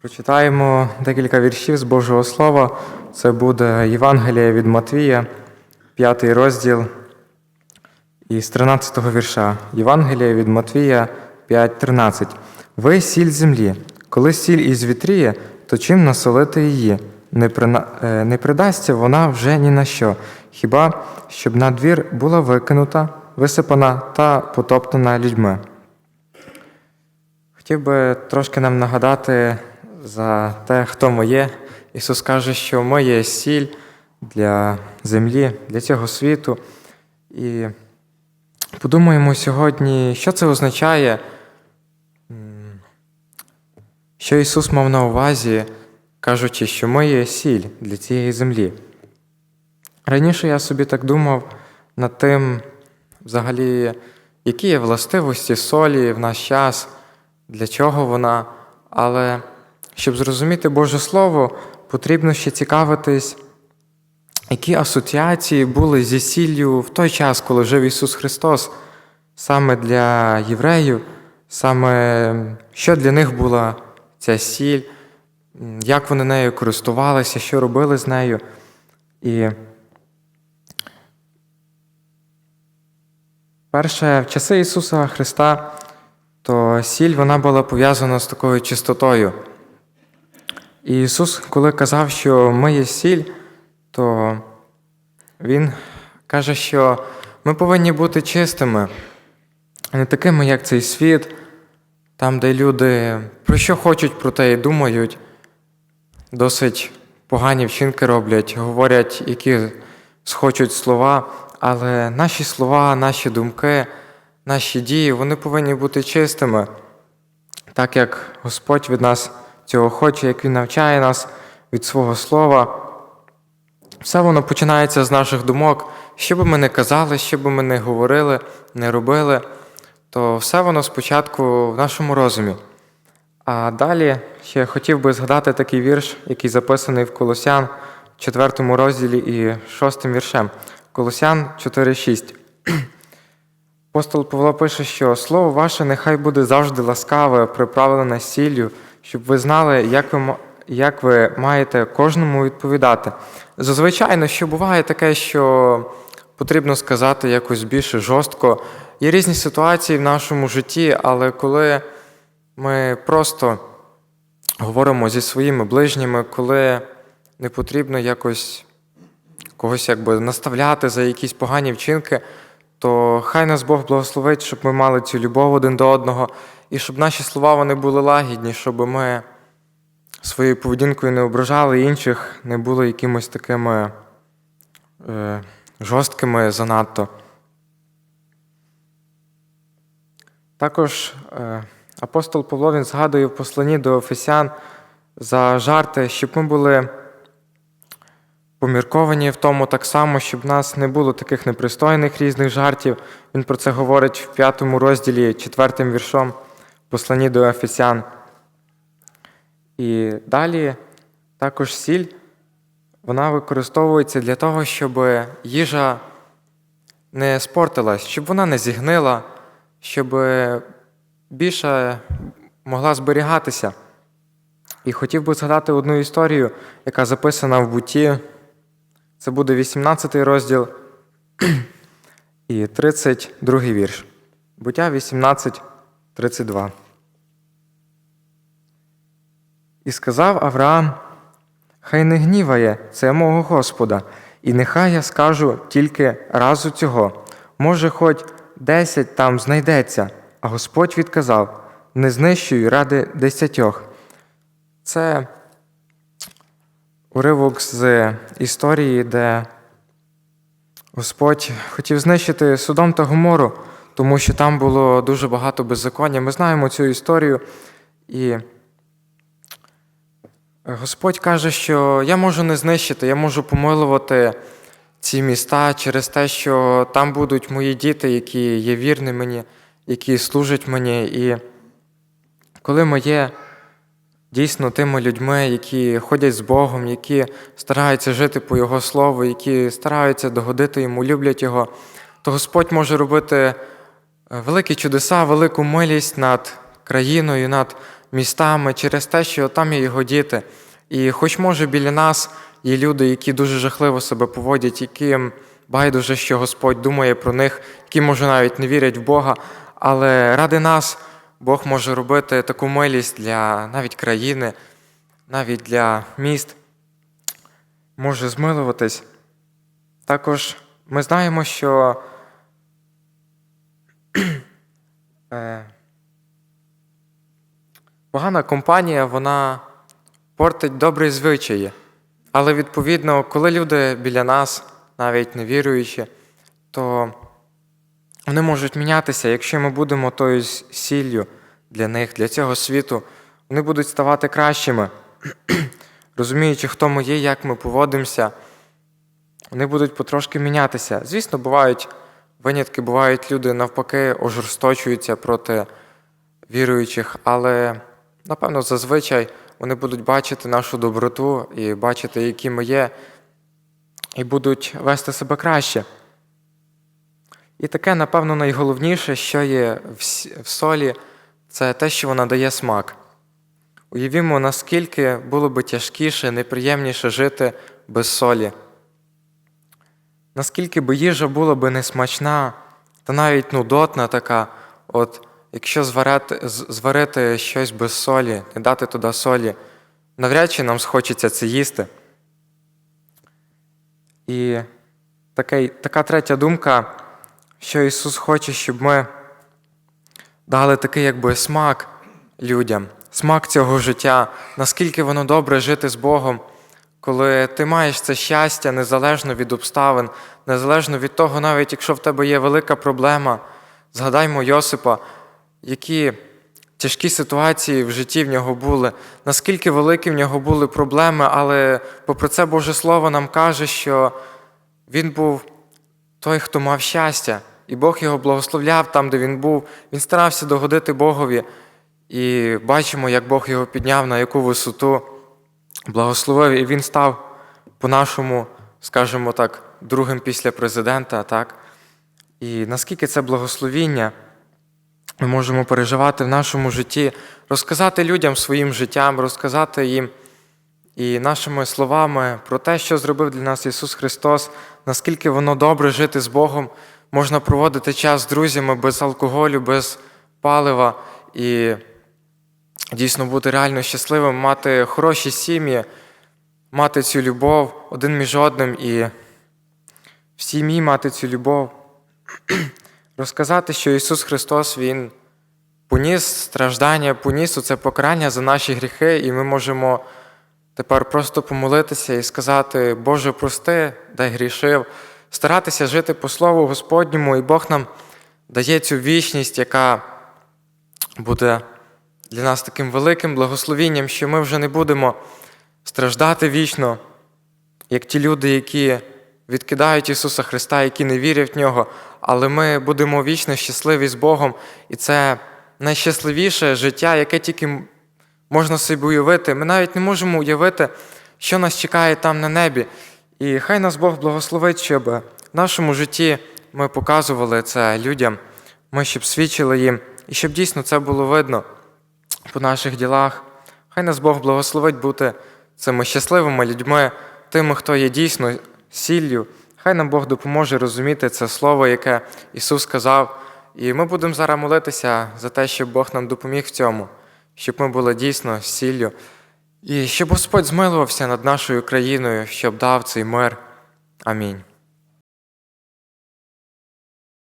Прочитаємо декілька віршів з Божого Слова. Це буде Євангеліє від Матвія, 5 розділ із 13 вірша. Євангеліє від Матвія 5.13. Ви сіль землі. Коли сіль із вітріє, то чим насолити її? Не, прина... е, не придасться вона вже ні на що, хіба щоб на двір була викинута, висипана та потоптана людьми. Хотів би трошки нам нагадати за те, хто ми є. Ісус каже, що ми є сіль для землі, для цього світу. І подумаємо сьогодні, що це означає, що Ісус мав на увазі, кажучи, що ми є сіль для цієї землі. Раніше я собі так думав над тим, взагалі, які є властивості солі в наш час, для чого вона. Але щоб зрозуміти Боже Слово, потрібно ще цікавитись, які асоціації були зі сіллю в той час, коли жив Ісус Христос, саме для євреїв, саме що для них була ця сіль, як вони нею користувалися, що робили з нею. І перше, в часи Ісуса Христа, то сіль вона була пов'язана з такою чистотою. Ісус, коли казав, що ми є сіль, то Він каже, що ми повинні бути чистими, не такими, як цей світ, там, де люди про що хочуть, про те і думають, досить погані вчинки роблять, говорять, які схочуть слова, але наші слова, наші думки, наші дії, вони повинні бути чистими, так як Господь від нас цього хоче, як Він навчає нас від свого слова. Все воно починається з наших думок. Що би ми не казали, що би ми не говорили, не робили, то все воно спочатку в нашому розумі. А далі ще хотів би згадати такий вірш, який записаний в Колосян, 4 розділі і 6 віршем. Колосян 4,6. Апостол Павло пише, що слово ваше нехай буде завжди ласкаве, приправлене сіллю, щоб ви знали, як ви, як ви маєте кожному відповідати. Зазвичай, що буває таке, що потрібно сказати якось більше жорстко. Є різні ситуації в нашому житті, але коли ми просто говоримо зі своїми ближніми, коли не потрібно якось когось якби наставляти за якісь погані вчинки, то хай нас Бог благословить, щоб ми мали цю любов один до одного, і щоб наші слова вони були лагідні, щоб ми своєю поведінкою не ображали інших, не були якимось такими е, жорсткими занадто. Також е, апостол Павло він згадує в посланні до Ефесян за жарти, щоб ми були помірковані в тому так само, щоб в нас не було таких непристойних різних жартів. Він про це говорить в п'ятому розділі, четвертим віршом в посланні до Ефесян. І далі також сіль вона використовується для того, щоб їжа не спортилась, щоб вона не зігнила, щоб більше могла зберігатися. І хотів би згадати одну історію, яка записана в буті. Це буде 18 розділ і 32 вірш. Буття 18, 32. І сказав Авраам: Хай не гніває це мого Господа, і нехай я скажу тільки разу цього. Може, хоч десять там знайдеться, а Господь відказав: не знищуй ради десятьох. Це уривок з історії, де Господь хотів знищити Содом та Гомору, тому що там було дуже багато беззаконня. Ми знаємо цю історію. І Господь каже, що я можу не знищити, я можу помилувати ці міста через те, що там будуть мої діти, які є вірні мені, які служать мені. І коли ми є дійсно тими людьми, які ходять з Богом, які стараються жити по Його Слову, які стараються догодити Йому, люблять Його, то Господь може робити е, великі чудеса, велику милість над країною, над містами, через те, що там є його діти. І хоч може біля нас є люди, які дуже жахливо себе поводять, яким байдуже, що Господь думає про них, які може навіть не вірять в Бога, але ради нас Бог може робити таку милість для навіть країни, навіть для міст, може змилуватись. Також ми знаємо, що е, погана компанія, вона портить добрі звичаї. Але відповідно, коли люди біля нас, навіть не віруючі, то вони можуть мінятися, якщо ми будемо тою сіллю для них, для цього світу, вони будуть ставати кращими, розуміючи, хто ми є, як ми поводимося, вони будуть потрошки мінятися. Звісно, бувають винятки, бувають люди навпаки ожорсточуються проти віруючих, але напевно зазвичай вони будуть бачити нашу доброту і бачити, які ми є, і будуть вести себе краще. І таке, напевно, найголовніше, що є в солі, це те, що вона дає смак. Уявімо, наскільки було би тяжкіше, неприємніше жити без солі. Наскільки би їжа була би несмачна, та навіть нудотна така, от якщо зварити, зварити щось без солі, не дати туди солі, навряд чи нам схочеться це їсти. І такий, така третя думка, що Ісус хоче, щоб ми дали такий якби смак людям, смак цього життя, наскільки воно добре жити з Богом, коли ти маєш це щастя незалежно від обставин, незалежно від того, навіть якщо в тебе є велика проблема, згадаймо Йосипа, які тяжкі ситуації в житті в нього були, наскільки великі в нього були проблеми, але попри це Боже Слово нам каже, що він був той, хто мав щастя, і Бог його благословляв там, де він був. Він старався догодити Богові. І бачимо, як Бог його підняв на яку висоту, благословив, і він став по-нашому, скажімо так, другим після президента. Так? І наскільки це благословіння ми можемо переживати в нашому житті, розказати людям своїм життям, розказати їм і нашими словами про те, що зробив для нас Ісус Христос, наскільки воно добре жити з Богом, можна проводити час з друзями без алкоголю, без палива і дійсно бути реально щасливим, мати хороші сім'ї, мати цю любов один між одним і в сім'ї мати цю любов, розказати, що Ісус Христос Він поніс страждання, поніс це покарання за наші гріхи, і ми можемо тепер просто помолитися і сказати, Боже, прости, дай грішив, старатися жити по Слову Господньому, і Бог нам дає цю вічність, яка буде для нас таким великим благословінням, що ми вже не будемо страждати вічно, як ті люди, які відкидають Ісуса Христа, які не вірять в Нього, але ми будемо вічно щасливі з Богом, і це найщасливіше життя, яке тільки можна собі уявити. Ми навіть не можемо уявити, що нас чекає там на небі. І хай нас Бог благословить, щоб в нашому житті ми показували це людям, ми щоб свідчили їм, і щоб дійсно це було видно по наших ділах. Хай нас Бог благословить бути цими щасливими людьми, тими, хто є дійсно сіллю. Хай нам Бог допоможе розуміти це слово, яке Ісус сказав. І ми будемо зараз молитися за те, щоб Бог нам допоміг в цьому, щоб ми були дійсно сіллю. І щоб Господь змилувався над нашою країною, щоб дав цей мир. Амінь.